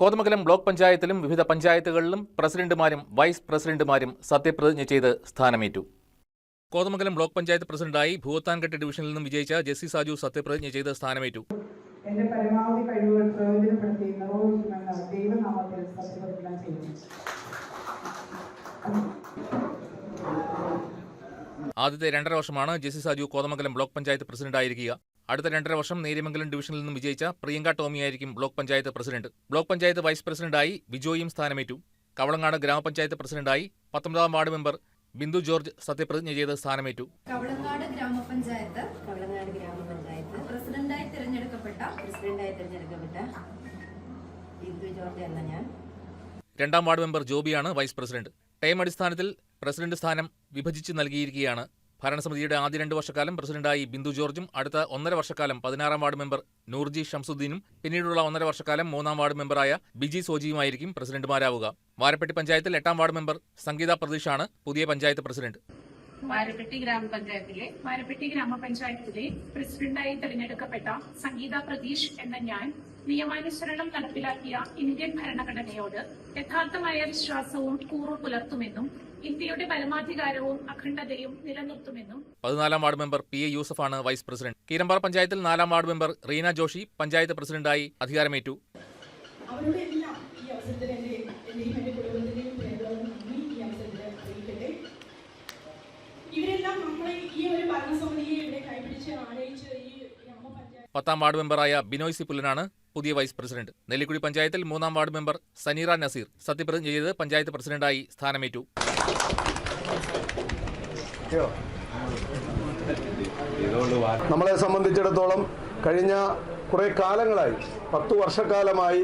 Kothamangalam block പഞ്ചായത്തിലും വിവിധ പഞ്ചായത്തുകളിലും പ്രസിഡന്റുമാരും വൈസ് പ്രസിഡന്റുമാരും സത്യപ്രതിജ്ഞ ചെയ്ത് സ്ഥാനമേറ്റു. കോതമംഗലം ബ്ലോക്ക് പഞ്ചായത്ത് പ്രസിഡന്റായി ഭൂത്താൻകെട്ട് ഡിവിഷനിൽ നിന്നും വിജയിച്ച ജെസ്സി സാജു സത്യപ്രതിജ്ഞ ചെയ്ത് സ്ഥാനമേറ്റു. എന്റെ പരമാവധി കഴിവുകൾ പ്രയോജനപ്പെടുത്തി നിർവഹിക്കുമെന്ന് ദൈവനാമത്തിൽ സത്യപ്രതിജ്ഞ ചെയ്യുന്നു. ആദ്യത്തെ രണ്ടര വർഷമാണ് ജെസ്സി സാജു കോതമംഗലം ബ്ലോക്ക് പഞ്ചായത്ത് പ്രസിഡന്റായിരിക്കുക. അടുത്ത രണ്ടര വർഷം നേര്യമംഗലം ഡിവിഷനിൽ നിന്നും വിജയിച്ച Priyanka ടോമിയായിരിക്കും block panchayat president. Block panchayat vice പ്രസിഡന്റായി ബിജോയും സ്ഥാനമേറ്റു. കവളങ്ങാട് ഗ്രാമപഞ്ചായത്ത് പ്രസിഡന്റായി പത്തൊമ്പതാം വാർഡ് മെമ്പർ ബിന്ദു ജോർജ് സത്യപ്രതിജ്ഞ ചെയ്ത് സ്ഥാനമേറ്റു. കവളങ്ങാട് ഗ്രാമപഞ്ചായത്ത് കവളങ്ങാട് ഗ്രാമപഞ്ചായത്ത് പ്രസിഡന്റായി തിരഞ്ഞെടുക്കപ്പെട്ട പ്രസിഡന്റായി തിരഞ്ഞെടുക്കപ്പെട്ട ബിന്ദു ജോർജ് എന്ന ഞാൻ. രണ്ടാം വാർഡ് മെമ്പർ ജോബിയാണ് വൈസ് പ്രസിഡന്റ്. ടൈം അടിസ്ഥാനത്തിൽ പ്രസിഡന്റ് സ്ഥാനം വിഭജിച്ച് നൽകിയിരിക്കുകയാണ് ഭരണസമിതിയുടെ ആദ്യ രണ്ട് വർഷക്കാലം പ്രസിഡന്റായി ബിന്ദു ജോർജും അടുത്ത ഒന്നര വർഷക്കാലം പതിനാറാം വാർഡ് മെമ്പർ നൂർജി ഷംസുദ്ദീനും പിന്നീടുള്ള ഒന്നര വർഷക്കാലം മൂന്നാം വാർഡ് മെമ്പറായ ബിജി സോജിയുമായിരിക്കും പ്രസിഡന്റുമാരാവുക. വാരപ്പെട്ടി പഞ്ചായത്തിൽ എട്ടാം വാർഡ് മെമ്പർ സംഗീത പ്രതീഷാണ് പുതിയ പഞ്ചായത്ത് പ്രസിഡന്റ്. വാരപ്പെട്ടി ഗ്രാമപഞ്ചായത്തിലെ വാരപ്പെട്ടി ഗ്രാമപഞ്ചായത്തിലെ പ്രസിഡന്റായി തെരഞ്ഞെടുക്കപ്പെട്ട സംഗീത പ്രതീഷ് എന്ന ഞാൻ നിയമാനുസരണം നടപ്പിലാക്കിയ ഇന്ത്യൻ ഭരണഘടനയോട് യഥാർത്ഥമായ വിശ്വാസവും കൂറു പുലർത്തുമെന്നും ഇന്ത്യയുടെ പരമാധികാരവും അഖണ്ഡതയും നിലനിർത്തുമെന്നും. പതിനാലാം വാർഡ് മെമ്പർ പി എ യൂസഫാണ് വൈസ് പ്രസിഡന്റ്. കീരമ്പാറ പഞ്ചായത്തിൽ നാലാം വാർഡ് മെമ്പർ റീന ജോഷി പഞ്ചായത്ത് പ്രസിഡന്റായി അധികാരമേറ്റു. ഇവരെല്ലാം നമ്മളെ ഈ ഒരു ഭരണസമിതിയെ ഇവിടെ കൈപിടിച്ച് ആനയിച്ച് ഈ പത്താം വാർഡ് മെമ്പറായ ബിനോയ് സി പുല്ലനാണ് പുതിയ വൈസ് പ്രസിഡന്റ്. നെല്ലിക്കുടി പഞ്ചായത്തിൽ മൂന്നാം വാർഡ് മെമ്പർ സനീറ നസീർ സത്യപ്രതിജ്ഞ ചെയ്ത് പഞ്ചായത്ത് പ്രസിഡന്റായി സ്ഥാനമേറ്റു. നമ്മളെ സംബന്ധിച്ചിടത്തോളം കഴിഞ്ഞ കുറേ കാലങ്ങളായി പത്തു വർഷക്കാലമായി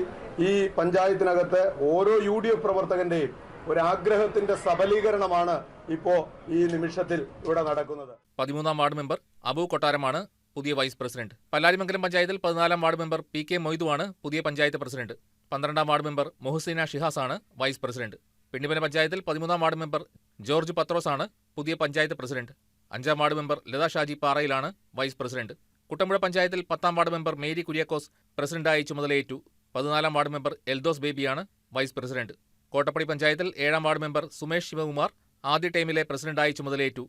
ഈ പഞ്ചായത്തിനകത്ത് ഓരോ യു ഡി എഫ് പ്രവർത്തകന്റെയും ഒരാഗ്രഹത്തിന്റെ സബലീകരണമാണ് ഇപ്പോൾ ഈ നിമിഷത്തിൽ ഇവിടെ നടക്കുന്നത്. പതിമൂന്നാം വാർഡ് മെമ്പർ അബു കൊട്ടാരമാണ് പുതിയ വൈസ് പ്രസിഡന്റ്. പല്ലാരിമംഗലം പഞ്ചായത്തിൽ പതിനാലാം വാർഡ് മെമ്പർ പി കെ മൊയ്തുവാണ് പുതിയ പഞ്ചായത്ത് പ്രസിഡന്റ്. പന്ത്രണ്ടാം വാർഡ് മെമ്പർ മൊഹുസീന ഷിഹാസ് ആണ് വൈസ് പ്രസിഡന്റ്. പിണ്ടിമന പഞ്ചായത്തിൽ പതിമൂന്നാം വാർഡ് മെമ്പർ ജോർജ് പത്രോസ് ആണ് പുതിയ പഞ്ചായത്ത് പ്രസിഡന്റ്. അഞ്ചാം വാർഡ് മെമ്പർ ലതാ ഷാജി പാറയിലാണ് വൈസ് പ്രസിഡന്റ്. കുട്ടമ്പുഴ പഞ്ചായത്തിൽ പത്താം വാർഡ് മെമ്പർ മേരി കുര്യാക്കോസ് പ്രസിഡന്റായി ചുമതലയേറ്റു. പതിനാലാം വാർഡ് മെമ്പർ എൽദോസ് ബേബിയാണ് വൈസ് പ്രസിഡന്റ്. കോട്ടപ്പടി പഞ്ചായത്തിൽ ഏഴാം വാർഡ് മെമ്പർ സുമേഷ് ശിവകുമാർ ആദ്യ ടൈമിലെ പ്രസിഡന്റായി ചുമതലയേറ്റു.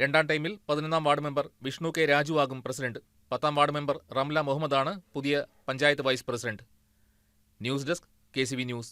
രണ്ടാം ടൈമിൽ പതിനൊന്നാം ward member Vishnu K Raju ആകും പ്രസിഡന്റ്. പത്താം വാർഡ് മെമ്പർ റംല മുഹമ്മദാണ് പുതിയ panchayat vice president. News desk K news.